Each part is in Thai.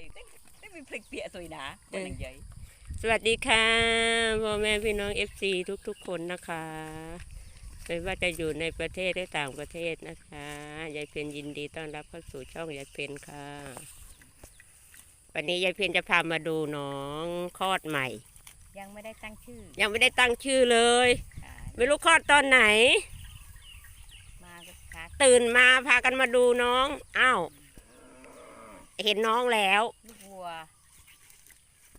vậy thế thế mình phịch bịa rồi nè con là vậy สวัสดีค่ะพ่อแม่พี่น้องเอฟซีทุกๆคนนะคะไม่ว่าจะอยู่ในประเทศหรือต่างประเทศนะคะยายเพนยินดีต้อนรับเข้าสู่ช่องยายเพนค่ะ วันนี้ยายเพนจะพามาดูน้องคลอดใหม่ ยังไม่ได้ตั้งชื่อ ยังไม่ได้ตั้งชื่อเลย ไม่รู้คลอดตอนไหน มาตื่นมาพากันมาดูน้องอ้าว เห็นน้องแล้ว ลูกวัว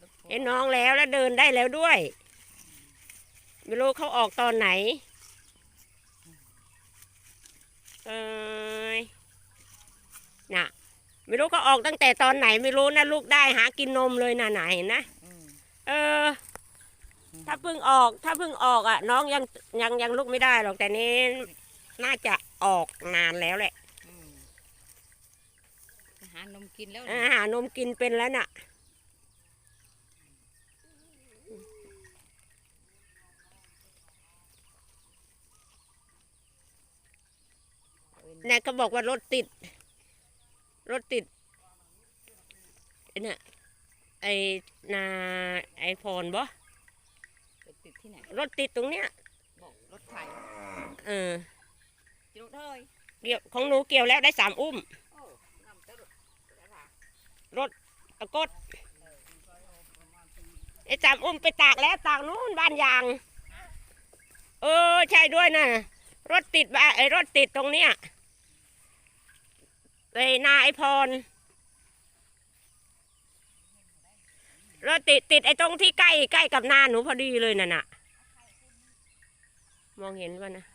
ลูกวัวเห็นน้องแล้วแล้วเดินได้แล้วด้วย ไม่รู้เขาออกตอนไหน เอยน่ะ ไม่รู้เขาออกตั้งแต่ตอนไหน ไม่รู้นะลูกได้หากินนมเลยน่ะไหนะเห็นนะ อืมเออ ถ้าเพิ่งออก ถ้าเพิ่งออกอะ น้องยังยังยังลุกไม่ได้หรอกแต่นี้น่าจะออกนานแล้วแหละอืมหานม กินแล้วอ่าหานมกินเป็นแล้วน่ะเนี่ยเขาบอกว่ารถติด รถติดไอ้เนี่ยไอ้นาไอพรบ่ไปติดที่ไหน รถติดตรงเนี้ยบอกรถไถเออจิรถเฮ้ยเกี่ยวของหนูเกี่ยวแล้วได้สามอุ้ม โอ้นำจะรถจะลาก รถตะกดไอ้สามอุ้มไปตากแล้วตากนู้นบ้านยาง เออ ใช่ด้วยนะรถติดไอ้รถติดตรงเนี้ยไอ้นาไอพรรถติดติดไอ้ตรงที่ใกล้ใกล้กับนาหนูพอดีเลยน่ะน่ะมองเห็นว่านะ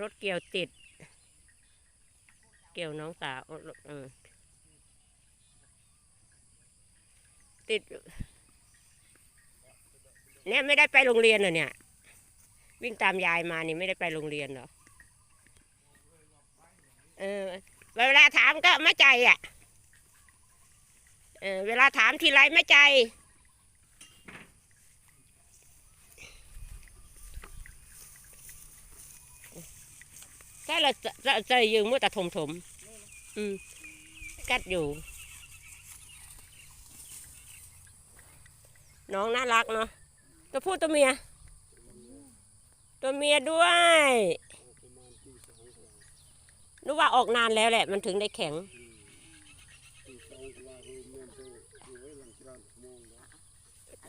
รถเกี่ยวติด เกี่ยวน้องสาวเออ ติด เนี่ยไม่ได้ไปโรงเรียนเหรอเนี่ย วิ่งตามยายมานี่ไม่ได้ไปโรงเรียนเหรอเออ เวลาถามก็ไม่ใจอะเออเวลาถามทีไรไม่ใจใช่เราจะจะจยืมมือแต่ถมถม อืม กัดอยู่ น้องน่ารักเนาะตัวผู้ตัวเมีย ตัวเมียด้วยนึกว่าออกนานแล้วแหละ มันถึงได้แข็ง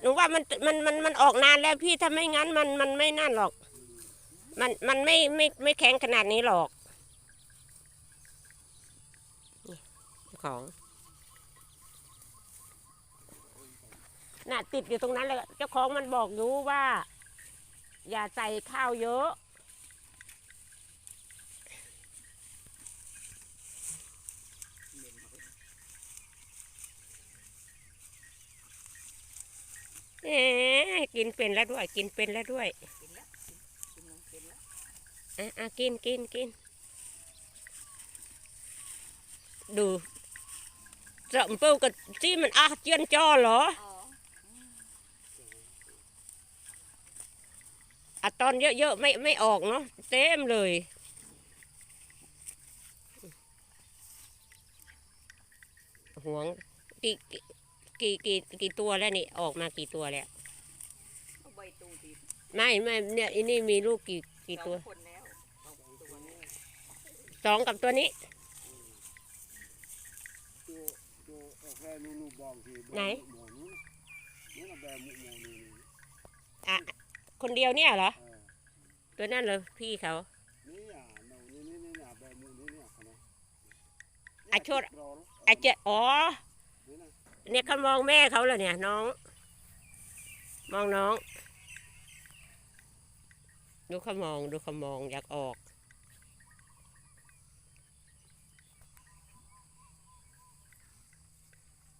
หนูว่ามันมันมันมันออกนานแล้วพี่ถ้าไม่งั้นมันมันไม่นั่นหรอก มันมันไม่ไม่ไม่แข็งขนาดนี้หรอกของ น่ะ ติดอยู่ตรงนั้นเลยเจ้าของมันบอกอยู่ว่า อย่าใส่ข้าวเยอะเอ๊กินเป็นแล้วด้วย กินเป็นแล้วด้วยอะอะกินกินกินดูเจาะเปิ้ลกับที่มันอาเจียนจอเหรอ อะตอนเยอะๆไม่ไม่ออกเนาะเต็มเลย หวงกี่กี่กี่กี่ตัวแล้วนี่ออกมากี่ตัวแล้วใบตูดีไม่ไม่เนี่ยอันนี้มีลูกกี่กี่ตัวคนแล้วสองกับตัวนี้ตัวตัวแค่นู่นๆบองที่ไหนอะ คนเดียวเนี่ยเหรอ เออตัวนั่นเลยพี่เขา นี่อะเนานี่นี่นี่อะแบบมูนี่นี่อะเขาเนาะอะโชดรออาจจะอ๋อ นี่นะเนี่ยเขามองแม่เขาเลยเนี่ยน้อง มองน้อง ดูเขามองดูเขามองอยากออก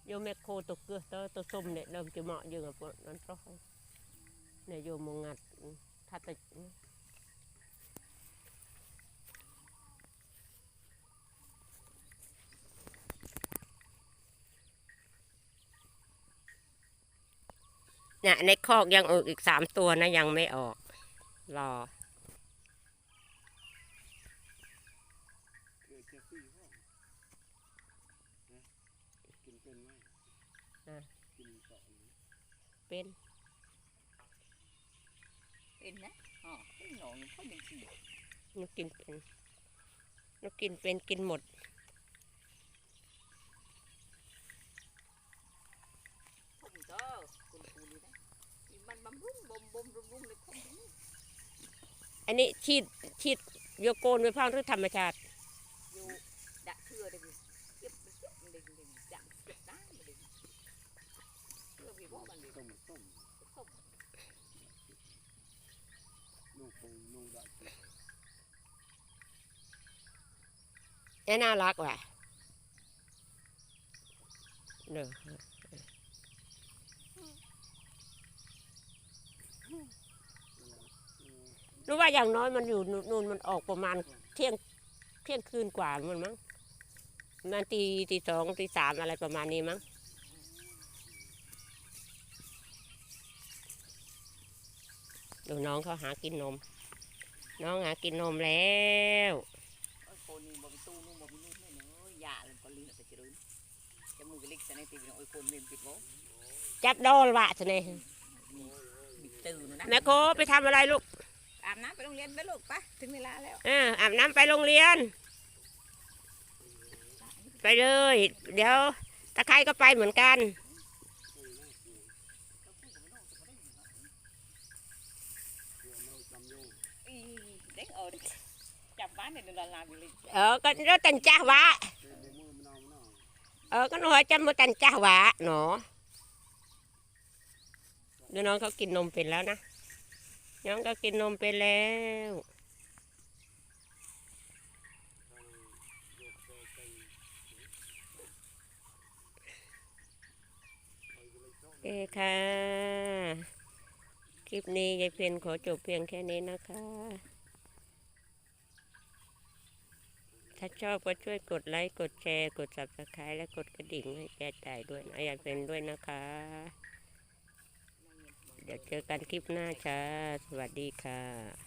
โยแมคโครตัวเกลือตัวตัวส้มเนี่ยเริ่มจะเหมาะอยู่กับพวกนั้นเพราะ เนี่ยโยมงัดถ้าแต่เนี่ยในคอกยังออกอีกสามตัวนะยังไม่ออก รอเป็น เกาะนี้เป็นเป็นนะอ๋อเป็นหนองเขาเป็นสีนกกินเป็นนกกินเป็นกินหมดผมก็คุณครูดีนะมันบำรุงบ่มบ่มบำรุงในคนนี้อันนี้ฉีดฉีดโยโกนไปพังหรือธรรมชาติอยู่ดะเชื่อได้ดิเก็บไปเก็บมันเด้งเด้งจังเก็บได้มันเด้งเชื่อพี่บอกมันเด้งต้มต้มต้ม แค่นแน่น่ารักว่ะเด้อรู้ว่าอย่างน้อยมันอยู่นู่นมันออกประมาณเที่ยงเที่ยงคืนกว่ามันมั้งมันตีตีสองตีสามอะไรประมาณนี้มั้ง ดูน้องเขาหากินนม น้องหากินนมแล้วไอ้คนนี้บ่ไปตู้นู่นบ่ไปนู่นเลยเนาะยาเลยก็ลิ้นไปเจริญจมูกเล็กแต่ในตีนไอ้คนเล่นปิดบ่จับโดนวะทะเนบิดตื่นนะแม่โคไปทำอะไรลูก อาบน้ำไปโรงเรียนไปลูกไปถึงเวลาแล้วเอออาบน้ำไปโรงเรียน ไปเลย เดี๋ยวตะไคร้ก็ไปเหมือนกัน อีเด็กเอาดิ จับบ้านเนี่ยละลาไปเลยเออก็รถตันจ้าวะเออาอาเอก็หนูจำมาตันจ้าวะหนอเดี๋ยวน้องเขากินนมเป็นแล้วนะน้องก็กินนมเป็นแล้วโอเคค่ะ คลิปนี้ยายเพียนขอจบเพียงแค่นี้นะคะ ถ้าชอบก็ช่วยกดไลค์ กดแชร์ กด subscribe และกดกระดิ่งให้แกจ่ายด้วยนะยากเป็นด้วยนะคะ เดี๋ยวเจอกันคลิปหน้าจ้าสวัสดีค่ะ